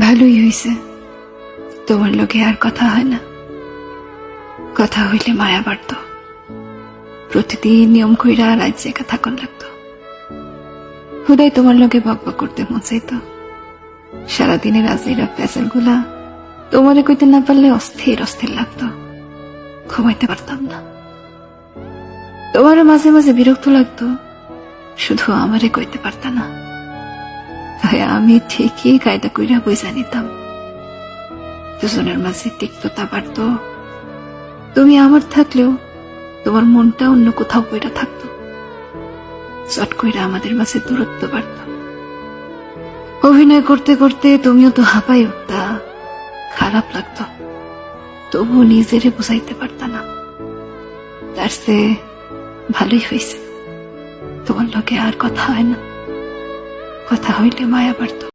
ভালোই হয়েছে তোমার লোকে আর কথা হয় না। কথা হইলে মায়া বাড়ত। প্রতিদিন নিয়ম কইরা রাত জেগা থাকন লাগতো। হুদাই তোমার লোকে বক বক করতে চাইতো। সারাদিনের আজেরা প্যাসেলগুলা তোমারে কইতে না পারলে অস্থির অস্থির লাগতো। ঘুমাইতে পারতাম না। তোমারও মাঝে মাঝে বিরক্ত লাগতো। শুধু আমারে কইতে পারতা না। তাই আমি ঠিকই কায়দা কইরা বুঝা নিতাম। দুজনের মাঝে তিক্ততা বাড়ত। তুমি আমার থাকলেও তোমার মনটা অন্য কোথাও কইরা থাকতো। চট কইরা আমাদের মাঝে দূরত্ব বাড়ত। অভিনয় করতে করতে তুমিও তো হাঁপাই উঠতা। খারাপ লাগতো। তবু নিজেরে বুঝাইতে পারতা না। তার সে ভালোই হয়েছে তোমার লোকে আর কথা হয় না। কথা হইলে মায়া বাড়তো।